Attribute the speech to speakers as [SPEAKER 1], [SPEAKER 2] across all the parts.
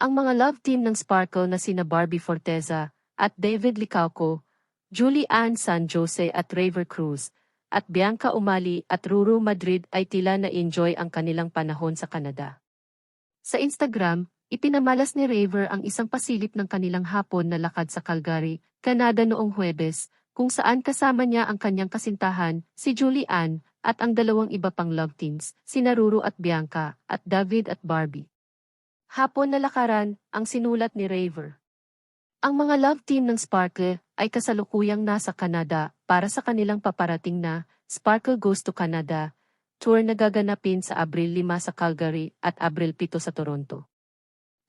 [SPEAKER 1] Ang mga love team ng Sparkle na sina Barbie Forteza at David Licauco, Julie Ann San Jose at Raver Cruz, at Bianca Umali at Ruru Madrid ay tila na-enjoy ang kanilang panahon sa Canada. Sa Instagram, ipinamalas ni Raver ang isang pasilip ng kanilang hapon na lakad sa Calgary, Canada noong Huwebes, kung saan kasama niya ang kanyang kasintahan, si Julie Ann, at ang dalawang iba pang love teams, sina Ruru at Bianca, at David at Barbie. Hapon na lakaran, ang sinulat ni Raver. Ang mga love team ng Sparkle ay kasalukuyang nasa Canada para sa kanilang paparating na Sparkle Goes to Canada tour na gaganapin sa Abril 5 sa Calgary at Abril 7 sa Toronto.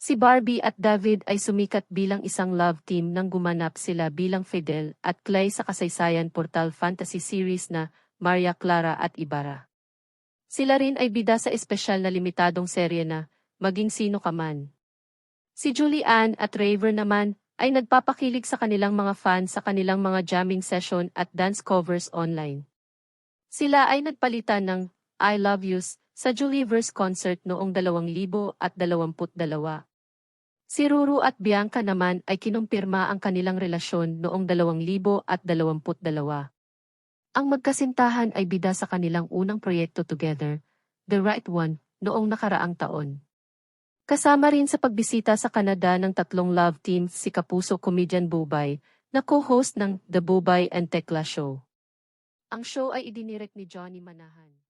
[SPEAKER 1] Si Barbie at David ay sumikat bilang isang love team nang gumanap sila bilang Fidel at Clay sa kasaysayan portal fantasy series na Maria Clara at Ibarra. Sila rin ay bida sa espesyal na limitadong serye na Maging Sino Ka Man. Si Julie Ann at Raver naman ay nagpapakilig sa kanilang mga fans sa kanilang mga jamming session at dance covers online. Sila ay nagpalitan ng I Love Yous sa Julieverse concert noong 2022. Si Ruru at Bianca naman ay kinumpirma ang kanilang relasyon noong 2022. Ang magkasintahan ay bida sa kanilang unang proyekto together, The Right One, noong nakaraang taon. Kasama rin sa pagbisita sa Canada ng tatlong love teams si Kapuso comedian Bubay, na co-host ng The Bubay and Tekla Show. Ang show ay idinirect ni Johnny Manahan.